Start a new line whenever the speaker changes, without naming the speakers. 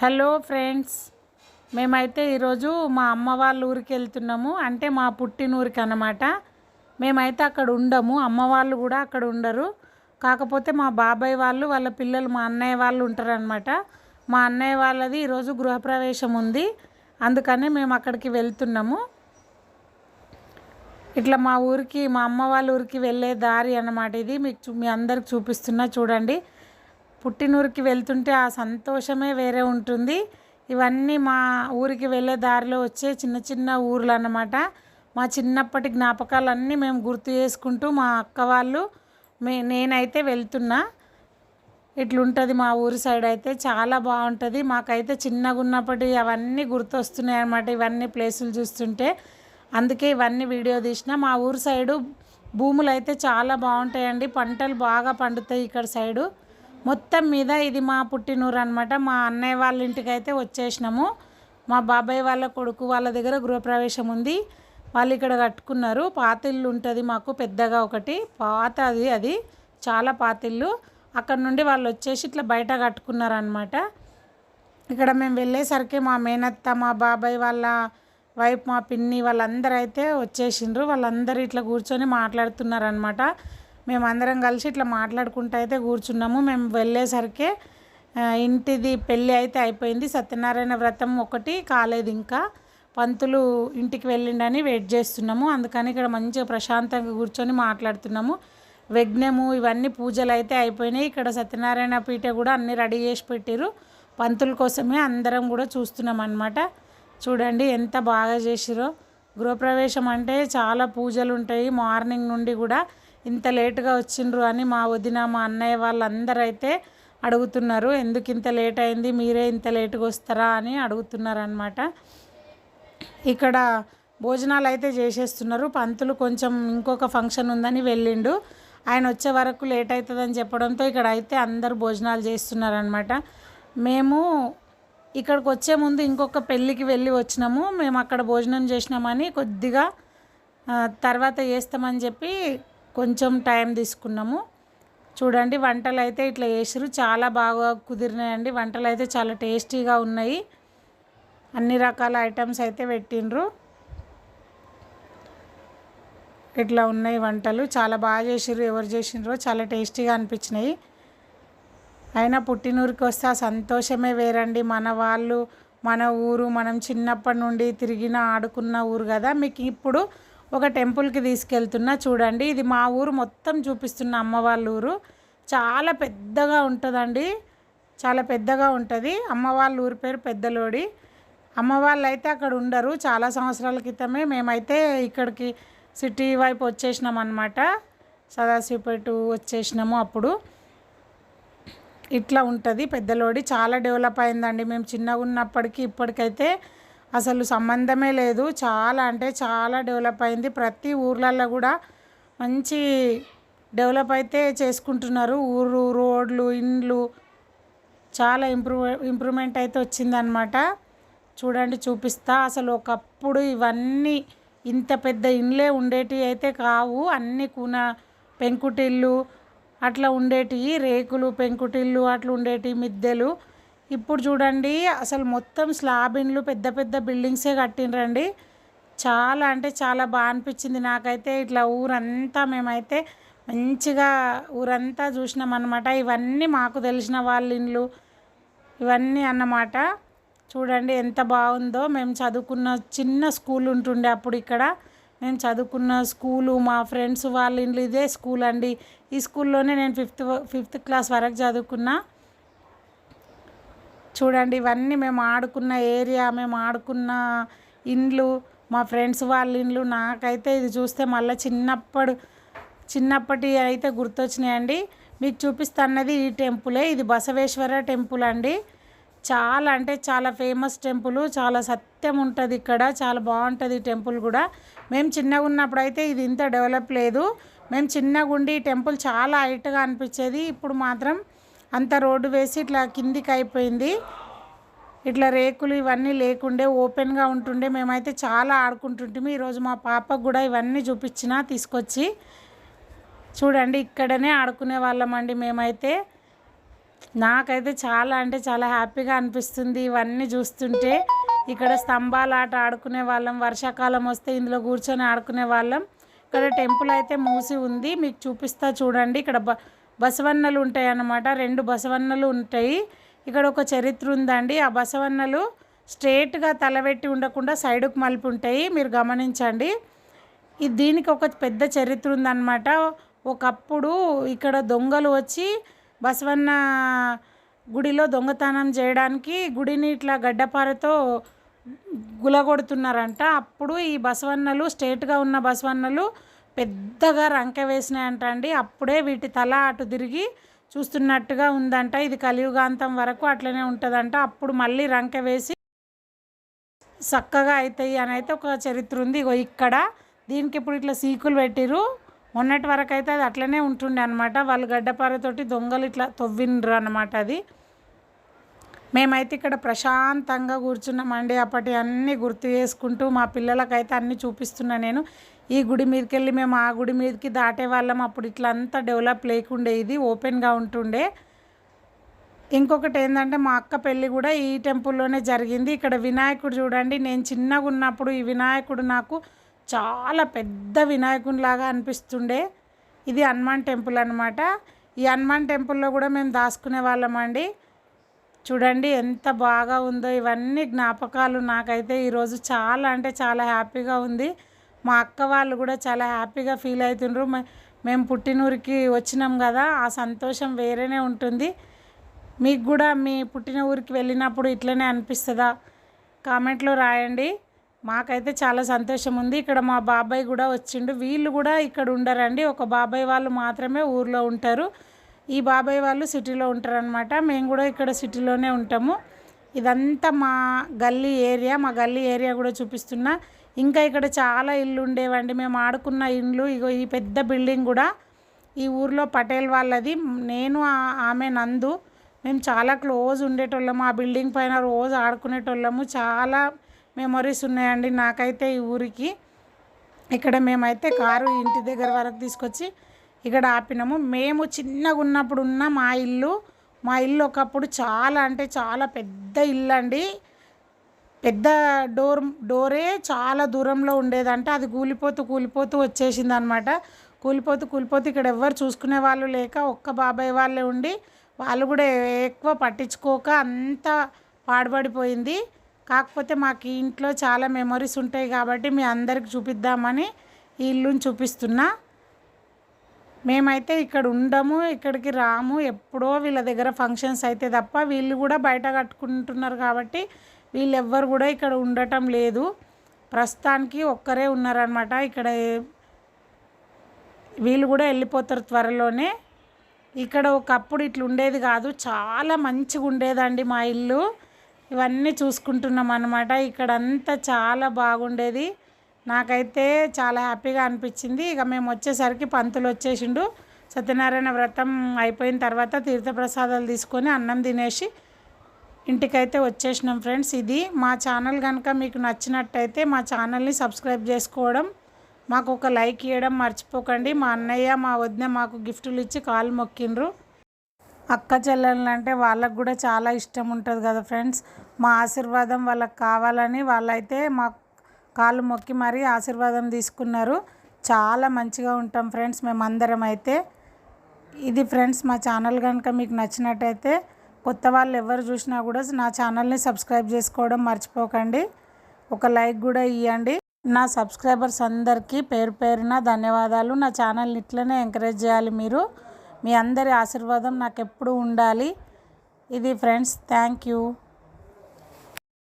Hello friends మేమైతే ఈరోజు మా అమ్మ వాళ్ళ ఊరికి వెళ్తున్నాము. అంటే మా పుట్టినూరికి అనమాట మేమైతే అక్కడ ఉండము. అమ్మ వాళ్ళు కూడా అక్కడ ఉండరు. కాకపోతే మా బాబాయ్ వాళ్ళు వాళ్ళ పిల్లలు మా అన్నయ్య వాళ్ళు ఉంటారనమాట మా అన్నయ్య వాళ్ళది ఈరోజు గృహప్రవేశం ఉంది. అందుకనే మేము అక్కడికి వెళ్తున్నాము. ఇట్లా మా ఊరికి మా అమ్మ వాళ్ళ ఊరికి వెళ్ళే దారి అనమాట ఇది. మీకు చూ మీ అందరికి చూపిస్తున్నా చూడండి. పుట్టినూరికి వెళ్తుంటే ఆ సంతోషమే వేరే ఉంటుంది. ఇవన్నీ మా ఊరికి వెళ్ళే దారిలో వచ్చే చిన్న చిన్న ఊర్లు అన్నమాట మా చిన్నప్పటి జ్ఞాపకాలన్నీ మేము గుర్తు చేసుకుంటూ మా అక్క వాళ్ళు మే నేనైతే వెళ్తున్నా. ఇట్లుంటుంది మా ఊరి సైడ్ అయితే చాలా బాగుంటుంది. మాకైతే చిన్నగా ఉన్నప్పటి అవన్నీ గుర్తొస్తున్నాయి అన్నమాట ఇవన్నీ ప్లేసులు చూస్తుంటే. అందుకే ఇవన్నీ వీడియో తీసిన. మా ఊరు సైడు భూములు అయితే చాలా బాగుంటాయండి. పంటలు బాగా పండుతాయి ఇక్కడ సైడు. మొత్తం మీద ఇది మా పుట్టినూరు అనమాట మా అన్నయ్య వాళ్ళ ఇంటికి అయితే వచ్చేసినాము. మా బాబాయ్ వాళ్ళ కొడుకు వాళ్ళ దగ్గర గృహప్రవేశం ఉంది. వాళ్ళు ఇక్కడ కట్టుకున్నారు. పాతిల్లు ఉంటుంది మాకు పెద్దగా ఒకటి. పాత అది అది. చాలా పాతిల్లు అక్కడ నుండి వాళ్ళు వచ్చేసి ఇట్లా బయట కట్టుకున్నారనమాట ఇక్కడ మేము వెళ్ళేసరికి మా మేనత్త మా బాబాయ్ వాళ్ళ వైఫ్ మా పిన్ని వాళ్ళందరూ అయితే వచ్చేసిండ్రు. వాళ్ళందరూ ఇట్లా కూర్చొని మాట్లాడుతున్నారనమాట మేమందరం కలిసి ఇట్లా మాట్లాడుకుంటూ అయితే కూర్చున్నాము. మేము వెళ్ళేసరికి ఇంటిది పెళ్ళి అయితే అయిపోయింది. సత్యనారాయణ వ్రతం ఒకటి కాలేదు ఇంకా. పంతులు ఇంటికి వెళ్ళిండని వెయిట్ చేస్తున్నాము. అందుకని ఇక్కడ మంచిగా ప్రశాంతంగా కూర్చొని మాట్లాడుతున్నాము. యజ్ఞము ఇవన్నీ పూజలు అయితే అయిపోయినాయి. ఇక్కడ సత్యనారాయణ పీఠ కూడా అన్నీ రెడీ చేసి పెట్టారు పంతుల కోసమే అందరం కూడా చూస్తున్నాం అనమాట చూడండి ఎంత బాగా చేసిరో గృహప్రవేశం అంటే చాలా పూజలు ఉంటాయి. మార్నింగ్ నుండి కూడా ఇంత లేటుగా వచ్చిండ్రు అని మా వదిన మా అన్నయ్య వాళ్ళందరూ అయితే అడుగుతున్నారు. ఎందుకు ఇంత లేట్ అయింది? మీరే ఇంత లేటుగా వస్తారా అని అడుగుతున్నారు అనమాట ఇక్కడ భోజనాలు అయితే చేసేస్తున్నారు. పంతులు కొంచెం ఇంకొక ఫంక్షన్ ఉందని వెళ్ళిండు. ఆయన వచ్చే వరకు లేట్ అవుతుందని చెప్పడంతో ఇక్కడ అయితే అందరు భోజనాలు చేస్తున్నారనమాట మేము ఇక్కడికి వచ్చే ముందు ఇంకొక పెళ్ళికి వెళ్ళి వచ్చినాము. మేము అక్కడ భోజనం చేసినామని కొద్దిగా తర్వాత చేస్తామని చెప్పి కొంచెం టైం తీసుకున్నాము. చూడండి వంటలు అయితే ఇట్లా వేసారు చాలా బాగా కుదిరినాయండి. వంటలు అయితే చాలా టేస్టీగా ఉన్నాయి. అన్ని రకాల ఐటమ్స్ అయితే పెట్టిండ్రు. ఇట్లా ఉన్నాయి వంటలు. చాలా బాగా చేసిర్రు. ఎవరు చేసినారో చాలా టేస్టీగా అనిపించినాయి. అయినా పుట్టినూరికి వస్తే ఆ సంతోషమే వేరండి. మన వాళ్ళు మన ఊరు మనం చిన్నప్పటి నుండి తిరిగిన ఆడుకున్న ఊరు కదా. మీకు ఇప్పుడు ఒక టెంపుల్కి తీసుకెళ్తున్నా. చూడండి ఇది మా ఊరు మొత్తం చూపిస్తున్న అమ్మ వాళ్ళ ఊరు చాలా పెద్దగా ఉంటుందండి. చాలా పెద్దగా ఉంటుంది. అమ్మ వాళ్ళ ఊరి పేరు పెద్దలోడి. అమ్మవాళ్ళు అయితే అక్కడ ఉండరు. చాలా సంవత్సరాల క్రితమే మేమైతే ఇక్కడికి సిటీ వైపు వచ్చేసినాం అనమాట సదాశివపేట వచ్చేసినాము అప్పుడు. ఇట్లా ఉంటుంది పెద్దలోడి. చాలా డెవలప్ అయిందండి. మేము చిన్నగా ఉన్నప్పటికీ ఇప్పటికైతే అసలు సంబంధమే లేదు. చాలా అంటే చాలా డెవలప్ అయింది. ప్రతి ఊర్లలో కూడా మంచి డెవలప్ అయితే చేసుకుంటున్నారు. ఊరు రోడ్లు ఇండ్లు చాలా ఇంప్రూవ్ ఇంప్రూవ్మెంట్ అయితే వచ్చిందనమాట చూడండి చూపిస్తా. అసలు ఒకప్పుడు ఇవన్నీ ఇంత పెద్ద ఇండ్లే ఉండేటివి అయితే కావు. అన్ని కూన పెంకుటిల్లు అట్లా ఉండేటివి రేకులు పెంకుటిల్లు అట్లా ఉండేటివి మిద్దెలు. ఇప్పుడు చూడండి అసలు మొత్తం స్లాబ్ ఇండ్లు పెద్ద పెద్ద బిల్డింగ్సే కట్టినరండి చాలా అంటే చాలా బాగా అనిపించింది నాకైతే. ఇట్లా ఊరంతా మేమైతే మంచిగా ఊరంతా చూసినాం అనమాట ఇవన్నీ మాకు తెలిసిన వాళ్ళ ఇండ్లు ఇవన్నీ అన్నమాట. చూడండి ఎంత బాగుందో. మేము చదువుకున్న చిన్న స్కూల్ ఉంటుండే అప్పుడు ఇక్కడ. మేము చదువుకున్న స్కూలు మా ఫ్రెండ్స్ వాళ్ళ ఇండ్లు ఇదే స్కూల్ అండి. ఈ స్కూల్లోనే నేను ఫిఫ్త్ ఫిఫ్త్ క్లాస్ వరకు చదువుకున్నా. చూడండి ఇవన్నీ మేము ఆడుకున్న ఏరియా మేము ఆడుకున్న ఇండ్లు మా ఫ్రెండ్స్ వాళ్ళ ఇండ్లు. నాకైతే ఇది చూస్తే మళ్ళీ చిన్నప్పుడు చిన్నప్పటి అయితే గుర్తొచ్చినాయండి. మీకు చూపిస్తున్నది ఈ టెంపులే. ఇది బసవేశ్వర టెంపుల్ అండి. చాలా అంటే చాలా ఫేమస్ టెంపుల్. చాలా సత్యం ఉంటుంది ఇక్కడ. చాలా బాగుంటుంది ఈ టెంపుల్ కూడా. మేము చిన్నగా ఉన్నప్పుడు అయితే ఇది ఇంత డెవలప్ లేదు. మేము చిన్నగా ఉండి ఈ టెంపుల్ చాలా హైట్గా అనిపించేది. ఇప్పుడు మాత్రం అంత రోడ్డు వేసి ఇట్లా కిందికి అయిపోయింది. ఇట్లా రేకులు ఇవన్నీ లేకుండే ఓపెన్గా ఉంటుండే. మేమైతే చాలా ఆడుకుంటుంటాము. ఈరోజు మా పాపకు కూడా ఇవన్నీ చూపించిన తీసుకొచ్చి చూడండి ఇక్కడనే ఆడుకునే వాళ్ళమండి మేమైతే. నాకైతే చాలా అంటే చాలా హ్యాపీగా అనిపిస్తుంది ఇవన్నీ చూస్తుంటే. ఇక్కడ స్తంభాల ఆట ఆడుకునే వాళ్ళం వర్షాకాలం వస్తే ఇందులో కూర్చొని ఆడుకునే వాళ్ళం. ఇక్కడ టెంపుల్ అయితే మూసి ఉంది. మీకు చూపిస్తా చూడండి. ఇక్కడ బ బసవన్నలు ఉంటాయి అన్నమాట రెండు బసవన్నలు ఉంటాయి. ఇక్కడ ఒక చరిత్ర ఉందండి. ఆ బసవన్నలు స్ట్రేట్గా తలబెట్టి ఉండకుండా సైడుకు మలిపి ఉంటాయి. మీరు గమనించండి. ఇది దీనికి ఒక పెద్ద చరిత్ర ఉందన్నమాట. ఒకప్పుడు ఇక్కడ దొంగలు వచ్చి బసవన్న గుడిలో దొంగతనం చేయడానికి గుడిని ఇట్లా గడ్డపారతో గులగొడుతున్నారంట. అప్పుడు ఈ బసవన్నలు స్ట్రేట్గా ఉన్న బసవన్నలు పెద్దగా రంకె వేసినాయంట అండి. అప్పుడే వీటి తల అటు తిరిగి చూస్తున్నట్టుగా ఉందంట. ఇది కలియుగాంతం వరకు అట్లనే ఉంటుందంట. అప్పుడు మళ్ళీ రంకె వేసి చక్కగా అవుతాయి అని అయితే ఒక చరిత్ర ఉంది. ఇగో ఇక్కడ దీనికి ఇప్పుడు ఇట్లా సీకులు పెట్టిరు మొన్నటి వరకు అయితే అది అట్లనే ఉంటుండే అనమాట వాళ్ళు గడ్డపారతోటి దొంగలు ఇట్లా తవ్విండ్రు అనమాట అది. మేమైతే ఇక్కడ ప్రశాంతంగా కూర్చున్నామండి అప్పటి అన్నీ గుర్తు చేసుకుంటూ మా పిల్లలకైతే అన్నీ చూపిస్తున్నా నేను. ఈ గుడి మీదకి వెళ్ళి మేము ఆ గుడి మీదకి దాటే వాళ్ళం. అప్పుడు ఇట్లా అంతా డెవలప్ లేకుండే ఇది ఓపెన్గా ఉంటుండే. ఇంకొకటి ఏంటంటే మా అక్క పెళ్ళి కూడా ఈ టెంపుల్లోనే జరిగింది. ఇక్కడ వినాయకుడు చూడండి నేను చిన్నగా ఉన్నప్పుడు ఈ వినాయకుడు నాకు చాలా పెద్ద వినాయకునిలాగా అనిపిస్తుండే. ఇది హనుమాన్ టెంపుల్ అనమాట ఈ హనుమాన్ టెంపుల్లో కూడా మేము దాచుకునే వాళ్ళమండి చూడండి ఎంత బాగా ఉందో ఇవన్నీ జ్ఞాపకాలు నాకైతే ఈరోజు చాలా అంటే చాలా హ్యాపీగా ఉంది. మా అక్క వాళ్ళు కూడా చాలా హ్యాపీగా ఫీల్ అవుతుండ్రు. మేము పుట్టినూరికి వచ్చినాం కదా ఆ సంతోషం వేరేనే ఉంటుంది. మీకు కూడా మీ పుట్టిన ఊరికి వెళ్ళినప్పుడు ఇట్లనే అనిపిస్తుందా? కామెంట్లో రాయండి. మాకైతే చాలా సంతోషం ఉంది. ఇక్కడ మా బాబాయ్ కూడా వచ్చిండు. వీళ్ళు కూడా ఇక్కడ ఉండరండి. ఒక బాబాయ్ వాళ్ళు మాత్రమే ఊర్లో ఉంటారు. ఈ బాబాయ్ వాళ్ళు సిటీలో ఉంటారనమాట మేము కూడా ఇక్కడ సిటీలోనే ఉంటాము. ఇదంతా మా గల్లీ ఏరియా మా గల్లీ ఏరియా కూడా చూపిస్తున్నా. ఇంకా ఇక్కడ చాలా ఇల్లు ఉండేవండి. మేము ఆడుకున్న ఇల్లు ఇగో ఈ పెద్ద బిల్డింగ్ కూడా ఈ ఊర్లో పటేల్ వాళ్ళది. నేను ఆమె నందు మేము చాలా క్లోజ్ ఉండేటోళ్ళము ఆ బిల్డింగ్ పైన రోజు ఆడుకునేటోళ్ళము. చాలా మెమొరీస్ ఉన్నాయండి నాకైతే ఈ ఊరికి. ఇక్కడ మేమైతే కారు ఇంటి దగ్గర వరకు తీసుకొచ్చి ఇక్కడ ఆపినాము. మేము చిన్నగా ఉన్నప్పుడు ఉన్న మా ఇల్లు మా ఇల్లు ఒకప్పుడు చాలా అంటే చాలా పెద్ద ఇల్లు అండి. పెద్ద డోర్ డోరే చాలా దూరంలో ఉండేదంటే అది కూలిపోతూ కూలిపోతూ వచ్చేసింది అనమాట కూలిపోతూ కూలిపోతూ ఇక్కడ ఎవ్వరు చూసుకునే వాళ్ళు లేక ఒక్క బాబాయ్ వాళ్ళే ఉండి వాళ్ళు కూడా ఎక్కువ పట్టించుకోక అంతా పాడుపడిపోయింది. కాకపోతే మాకు ఇంట్లో చాలా మెమొరీస్ ఉంటాయి కాబట్టి మీ అందరికి చూపిద్దామని ఈ ఇల్లుని చూపిస్తున్నా. మేమైతే ఇక్కడ ఉండము ఇక్కడికి రాము. ఎప్పుడో వీళ్ళ దగ్గర ఫంక్షన్స్ అయితే తప్ప వీళ్ళు కూడా బయట కట్టుకుంటున్నారు కాబట్టి వీళ్ళు ఎవ్వరు కూడా ఇక్కడ ఉండటం లేదు. ప్రస్తుతానికి ఒక్కరే ఉన్నారనమాట ఇక్కడ వీళ్ళు కూడా వెళ్ళిపోతారు త్వరలోనే. ఇక్కడ ఒకప్పుడు ఇట్లా ఉండేది కాదు. చాలా మంచిగా ఉండేదండి మా ఇల్లు. ఇవన్నీ చూసుకుంటున్నాం అనమాట ఇక్కడ అంతా చాలా బాగుండేది. నాకైతే చాలా హ్యాపీగా అనిపించింది. ఇక మేము వచ్చేసరికి పంతులు వచ్చేసిండు. సత్యనారాయణ వ్రతం అయిపోయిన తర్వాత తీర్థప్రసాదాలు తీసుకొని అన్నం తినేసి ఇంటికైతే వచ్చేసినాం ఫ్రెండ్స్. ఇది మా ఛానల్ కనుక మీకు నచ్చినట్టయితే మా ఛానల్ని సబ్స్క్రైబ్ చేసుకోవడం మాకు ఒక లైక్ ఇవ్వడం మర్చిపోకండి. మా అన్నయ్య మా వదిన మాకు గిఫ్టులు ఇచ్చి కాలు మొక్కిండ్రు. అక్క చెల్లెళ్ళు అంటే వాళ్ళకు కూడా చాలా ఇష్టం ఉంటుంది కదా ఫ్రెండ్స్. మా ఆశీర్వాదం వాళ్ళకి కావాలని వాళ్ళైతే మాకు కాళ్ళు మొక్కి మరీ ఆశీర్వాదం తీసుకున్నారు. చాలా మంచిగా ఉంటాం ఫ్రెండ్స్ మేమందరం అయితే. ఇది ఫ్రెండ్స్ మా ఛానల్ కనుక మీకు నచ్చినట్టయితే కొత్త వాళ్ళు ఎవరు చూసినా కూడా నా ఛానల్ని సబ్స్క్రైబ్ చేసుకోవడం మర్చిపోకండి. ఒక లైక్ కూడా ఇవ్వండి నా సబ్స్క్రైబర్స్ అందరికీ పేరు పేరున ధన్యవాదాలు. నా ఛానల్ని ఇట్లనే ఎంకరేజ్ చేయాలి మీరు. మీ అందరి ఆశీర్వాదం నాకు ఎప్పుడు ఉండాలి. ఇది ఫ్రెండ్స్ థ్యాంక్ యూ.